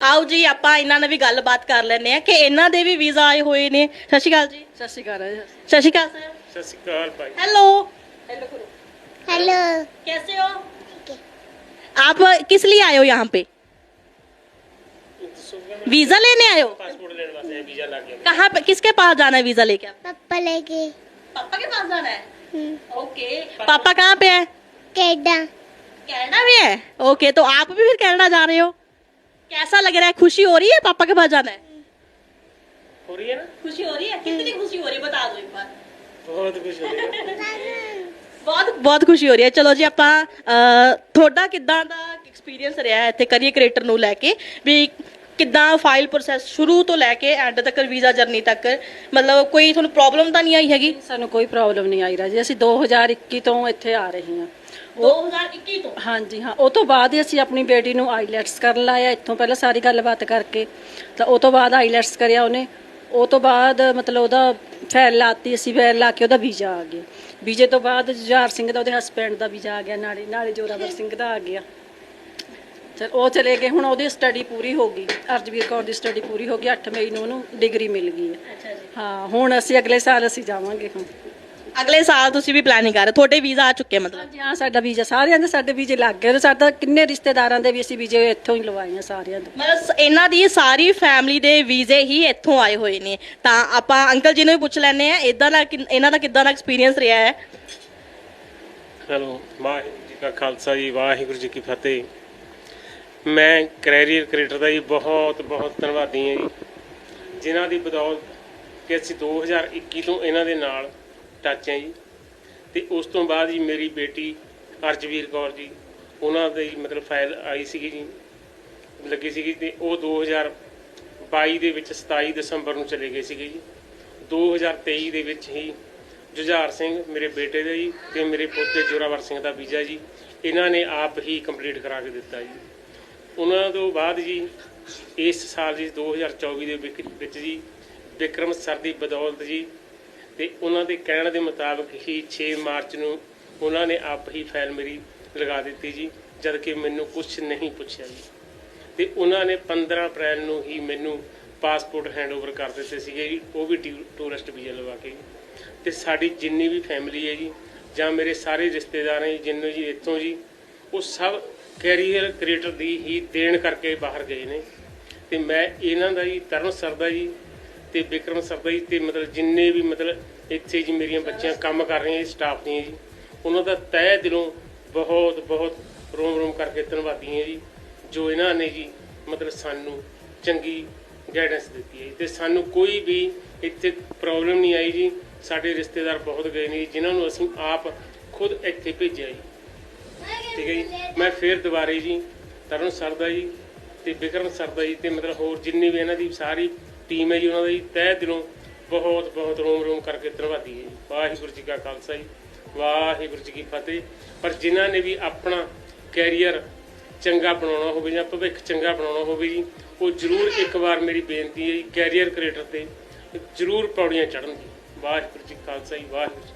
ਆਓ ਜੀ ਆਪਾਂ ਇਹਨਾਂ ਨਾਲ ਵੀ ਗੱਲਬਾਤ ਕਰ ਲੈਂਦੇ ਆ ਕਿ ਇਹਨਾਂ ਦੇ ਵੀ ਵੀਜ਼ਾ ਆਏ ਹੋਏ ਨੇ ਸਤਿ ਸ਼੍ਰੀ ਅਕਾਲ ਜੀ ਸਤਿ ਸ਼੍ਰੀ ਅਕਾਲ ਜੀ। ਸਤਿ ਸ਼੍ਰੀ ਅਕਾਲ ਸਰ ਸਤਿ ਸ਼੍ਰੀ ਅਕਾਲ ਭਾਈ हेलो हेलो करो हेलो कैसे हो आप किस लिए आए हो यहाँ पे वीजा लेने आए हो ਪਾਸਪੋਰਟ ਲੈਣ ਵਾਸਤੇ ਵੀਜ਼ਾ ਲੱਗ ਗਿਆ कहाँ पे किसके पास जाना है वीजा लेके आप पापा लेके पापा के पास जाना है हम्म, ओके पापा कहाँ पे है कैदा कनाडा में है ओके तो आप भी फिर कनाडा जा रहे हो कैसा लग रहा है खुशी हो रही है पापा के पास जाना है ਹੋ ਰਹੀ ਹੈ ਨਾ खुशी हो रही है कितनी खुशी हो रही है बता दो एक बार ਬਹੁਤ ਕੁਝ ਹੋ ਰਿਹਾ ਬਹੁਤ ਬਹੁਤ ਖੁਸ਼ੀ ਹੋ ਰਹੀ ਹੈ ਚਲੋ ਜੀ ਆਪਾਂ ਅਹ, ਤੁਹਾਡਾ ਕਿੱਦਾਂ ਦਾ ਐਕਸਪੀਰੀਅੰਸ ਰਿਹਾ ਹੈ ਇੱਥੇ ਕਰੀਅਰ ਕ੍ਰੀਏਟਰ ਨੂੰ ਲੈ ਕੇ ਵੀ ਕਿੱਦਾਂ ਫਾਈਲ ਪ੍ਰੋਸੈਸ ਸ਼ੁਰੂ ਤੋਂ ਲੈ ਕੇ ਐਂਡ ਤੱਕ ਵੀਜ਼ਾ ਜਰਨੀ ਤੱਕ? ਮਤਲਬ ਕੋਈ ਤੁਹਾਨੂੰ ਪ੍ਰੋਬਲਮ ਤਾਂ ਨਹੀਂ ਆਈ ਹੈਗੀ? ਸਾਨੂੰ ਕੋਈ ਪ੍ਰੋਬਲਮ ਨਹੀਂ ਆਈ ਰਾਜੀ। ਅਸੀਂ 2021 ਤੋਂ ਇੱਥੇ ਆ ਰਹੇ ਹਾਂ। 2021 ਤੋਂ? ਹਾਂਜੀ ਹਾਂ। ਉਹ ਤੋਂ ਬਾਅਦ ਹੀ ਅਸੀਂ ਆਪਣੀ ਬੇਟੀ ਨੂੰ ਆਈਲੈਟਸ ਕਰਨ ਲਾਇਆ। ਇੱਥੋਂ ਪਹਿਲਾਂ ਸਾਰੀ ਗੱਲਬਾਤ ਕਰਕੇ। ਤਾਂ ਉਹ ਤੋਂ ਬਾਅਦ ਆਈਲੈਟਸ ਕਰਿਆ ਉਹਨੇ। ਉਹ ਤੋਂ ਬਾਅਦ ਮਤਲਬ ਉਹਦਾ ਫੈਲ ਲਾਤੀ ਅਸੀਂ ਫੈਲ ਲਾ ਕੇ ਉਹਦਾ ਵੀਜ਼ਾ ਆ ਗਿਆ। ਵੀਜ਼ੇ ਤੋਂ ਬਾਅਦ ਜੁਝਾਰ ਸਿੰਘ ਦਾ ਉਹਦੇ ਹਸਬੈਂਡ ਦਾ ਵੀਜ਼ਾ ਆ ਗਿਆ। ਨਾਲੇ ਨਾਲੇ ਜੋਰਾਵਰ ਸਿੰਘ ਦਾ ਆ ਗਿਆ। ਚਲ ਉਹ ਚਲੇ ਗਏ ਹੁਣ ਉਹਦੀ ਸਟੱਡੀ ਪੂਰੀ ਹੋ ਗਈ। ਅਰਜਵੀਰ ਕੌਰ ਦੀ ਸਟੱਡੀ ਪੂਰੀ ਹੋ ਗਈ 8 ਮਈ ਨੂੰ ਉਹਨੂੰ ਡਿਗਰੀ ਮਿਲ ਗਈ ਹੈ। ਅੱਛਾ ਜੀ। ਹਾਂ ਹੁਣ ਅਸੀਂ ਅਗਲੇ ਸਾਲ ਅਸੀਂ ਜਾਵਾਂਗੇ ਹੁਣ। ਅਗਲੇ ਸਾਲ ਤੁਸੀਂ ਵੀ ਪਲੈਨਿੰਗ ਕਰ ਰਹੇ ਤੁਹਾਡੇ ਵੀਜ਼ਾ ਆ ਚੁੱਕੇ ਮਤਲਬ? ਹਾਂਜੀ ਹਾਂ ਸਾਡਾ ਵੀਜ਼ਾ ਸਾਰਿਆਂ ਦੇ ਸਾਡੇ ਵੀਜ਼ੇ ਲੱਗ ਗਏ। ਸਾਡਾ ਕਿੰਨੇ ਰਿਸ਼ਤੇਦਾਰਾਂ ਦੇ ਵੀ ਅਸੀਂ ਵੀਜ਼ੇ ਇੱਥੋਂ ਹੀ ਲਵਾਏ ਆ ਸਾਰਿਆਂ ਦੇ। ਮਤਲਬ ਇਹਨਾਂ ਦੀ ਸਾਰੀ ਫੈਮਿਲੀ ਦੇ ਵੀਜ਼ੇ ਹੀ ਇੱਥੋਂ ਆਏ ਹੋਏ ਨੇ। ਤਾਂ ਆਪਾਂ ਅੰਕਲ ਜੀ ਨੂੰ ਵੀ ਪੁੱਛ ਲੈਂਦੇ ਆ ਇਦਾਂ ਦਾ ਕਿੰਨ- ਇਹਨਾਂ ਦਾ ਕਿੱਦਾਂ ਦਾ ਐਕਸਪੀਰੀਅੰਸ ਰਿਹਾ ਹੈ? ਹੈਲੋ ਵਾਹਿਗੁਰੂ ਜੀ ਕਾ ਖਾਲਸਾ ਜੀ ਵਾਹਿਗੁਰੂ ਜੀ ਕੀ ਫਤਿਹ। ਮੈਂ ਕੈਰੀਅਰ ਕ੍ਰੀਏਟਰ ਦਾ ਜੀ ਬਹੁਤ ਬਹੁਤ ਧੰਨਵਾਦੀ ਹਾਂ ਜੀ। ਜਿਨ੍ਹਾਂ ਦੀ ਬਦੌਲਤ ਕਿ ਅਸੀਂ 2021 ਤੋਂ ਇਹਨਾਂ ਦੇ ਨਾਲ ਟੱਚ ਹੈ ਜੀ। ਤੇ ਉਸ ਤੋਂ ਬਾਅਦ ਜੀ ਮੇਰੀ ਬੇਟੀ ਅਰਜਵੀਰ ਕੌਰ ਜੀ, ਉਹਨਾਂ ਦੀ ਮਤਲਬ ਫਾਈਲ ਆਈ ਸੀਗੀ ਜੀ, ਲੱਗੀ ਸੀਗੀ ਤੇ ਉਹ 2022 ਦੇ ਵਿੱਚ 27 ਦਸੰਬਰ ਨੂੰ ਚਲੇ ਗਏ ਸੀਗੇ ਜੀ। 2023 ਦੇ ਵਿੱਚ ਹੀ ਜੁਝਾਰ ਸਿੰਘ ਮੇਰੇ ਬੇਟੇ ਦੇ ਜੀ ਤੇ ਮੇਰੇ ਪੋਤੇ ਜੋਰਾਵਰ ਸਿੰਘ ਦਾ ਵੀਜ਼ਾ ਜੀ, ਇਹਨਾਂ ਨੇ ਆਪ ਹੀ ਕੰਪਲੀਟ ਕਰਾ ਕੇ ਦਿੱਤਾ ਜੀ। ਉਹਨਾਂ ਤੋਂ ਬਾਅਦ ਜੀ ਇਸ ਸਾਲ ਜੀ 2024 ਦੇ ਵਿਕ- ਵਿੱਚ ਜੀ ਵਿਕਰਮ ਸਰ ਦੀ ਬਦੌਲਤ ਜੀ ਤੇ ਉਹਨਾਂ ਦੇ ਕਹਿਣ ਦੇ ਮੁਤਾਬਕ ਹੀ 6 ਮਾਰਚ ਨੂੰ ਉਹਨਾਂ ਨੇ ਆਪ ਹੀ ਫਾਈਲ ਮੇਰੀ ਲਗਾ ਦਿੱਤੀ ਜੀ ਜਦ ਕਿ ਮੈਨੂੰ ਕੁਝ ਨਹੀਂ ਪੁੱਛਿਆ ਜੀ ਤੇ ਉਹਨਾਂ ਨੇ 15 ਅਪ੍ਰੈਲ ਨੂੰ ਹੀ ਮੈਨੂੰ ਪਾਸਪੋਰਟ ਹੈਂਡਓਵਰ ਕਰ ਦਿੱਤੇ ਸੀਗੇ ਜੀ ਉਹ ਵੀ ਟਿਊ- ਟੂਰਿਸਟ ਵੀਜ਼ਾ ਲਵਾ ਕੇ ਜੀ। ਤੇ ਸਾਡੀ ਜਿੰਨੀ ਵੀ ਫੈਮਿਲੀ ਹੈ ਜੀ ਜਾਂ ਮੇਰੇ ਸਾਰੇ ਰਿਸ਼ਤੇਦਾਰ ਹੈ ਜੀ, ਜਿੰਨੇ ਜੀ ਇੱਥੋਂ ਜੀ ਉਹ ਸਭ ਕੈਰੀਅਰ ਕ੍ਰੀਏਟਰ ਦੀ ਹੀ ਦੇਣ ਕਰਕੇ ਬਾਹਰ ਗਏ ਨੇ। ਤੇ ਮੈਂ ਇਹਨਾਂ ਦਾ ਜੀ, ਤਰਨ ਸਰਦਾ ਜੀ ਤੇ ਵਿਕਰਮ ਸਰਦਾ ਜੀ ਤੇ ਮਤਲਬ ਜਿੰਨੇ ਵੀ ਮਤਲਬ ਇੱਥੇ ਜੀ ਮੇਰੀਆਂ ਬੱਚੀਆਂ ਕੰਮ ਕਰ ਰਹੀਆਂ ਜੀ ਸਟਾਫ ਦੀਆਂ ਜੀ, ਉਹਨਾਂ ਦਾ ਤਹਿ ਦਿਲੋਂ ਬਹੁਤ ਬਹੁਤ ਰੋਮ ਰੋਮ ਕਰਕੇ ਧੰਨਵਾਦੀ ਹਾਂ ਜੀ, ਜੋ ਇਹਨਾਂ ਨੇ ਜੀ ਮਤਲਬ ਸਾਨੂੰ ਚੰਗੀ ਗਾਈਡੈਂਸ ਦਿੱਤੀ ਹੈ ਜੀ। ਤੇ ਸਾਨੂੰ ਕੋਈ ਵੀ ਇੱਥੇ ਪ੍ਰੋਬਲਮ ਨਹੀਂ ਆਈ ਜੀ, ਸਾਡੇ ਰਿਸ਼ਤੇਦਾਰ ਬਹੁਤ ਗਏ ਨੇ ਜਿਨ੍ਹਾਂ ਨੂੰ ਅਸੀਂ ਆਪ ਖੁਦ ਇੱਥੇ ਭੇਜਿਆ ਜੀ। ਠੀਕ ਜੀ ਮੈਂ ਫੇਰ ਦੁਬਾਰੇ ਜੀ ਤਰਨ ਸਰਦਾ ਜੀ ਤੇ ਵਿਕਰਮ ਸਰਦਾ ਜੀ ਤੇ ਮਤਲਬ ਹੋਰ ਜਿੰਨੀ ਵੀ ਇਹਨਾਂ ਦੀ ਸਾਰੀ ਟੀਮ ਹੈ ਜੀ, ਉਹਨਾਂ ਦਾ ਜੀ ਤਹਿ ਦਿਲੋਂ ਬਹੁਤ ਬਹੁਤ ਰੋਮ ਰੋਮ ਕਰਕੇ ਧੰਨਵਾਦੀ ਹੈ ਜੀ। ਵਾਹਿਗੁਰੂ ਜੀ ਕਾ ਖਾਲਸਾ ਜੀ, ਵਾਹਿਗੁਰੂ ਜੀ ਕੀ ਫਤਿਹ। ਪਰ ਜਿਨ੍ਹਾਂ ਨੇ ਵੀ ਆਪਣਾ ਕੈਰੀਅਰ ਚੰਗਾ ਬਣਾਉਣਾ ਹੋਵੇ ਜਾਂ ਭਵਿੱਖ ਚੰਗਾ ਬਣਾਉਣਾ ਹੋਵੇ ਜੀ, ਉਹ ਜ਼ਰੂਰ ਇੱਕ ਵਾਰ ਮੇਰੀ ਬੇਨਤੀ ਹੈ ਜੀ ਕੈਰੀਅਰ ਕ੍ਰੀਏਟਰ ਤੇ ਜ਼ਰੂਰ ਪੌੜੀਆਂ ਚੜ੍ਹਨ ਜੀ। ਵਾਹਿਗੁਰੂ ਜੀ ਖਾਲਸਾ ਜੀ, ਵਾਹਿਗੁਰੂ ਜੀ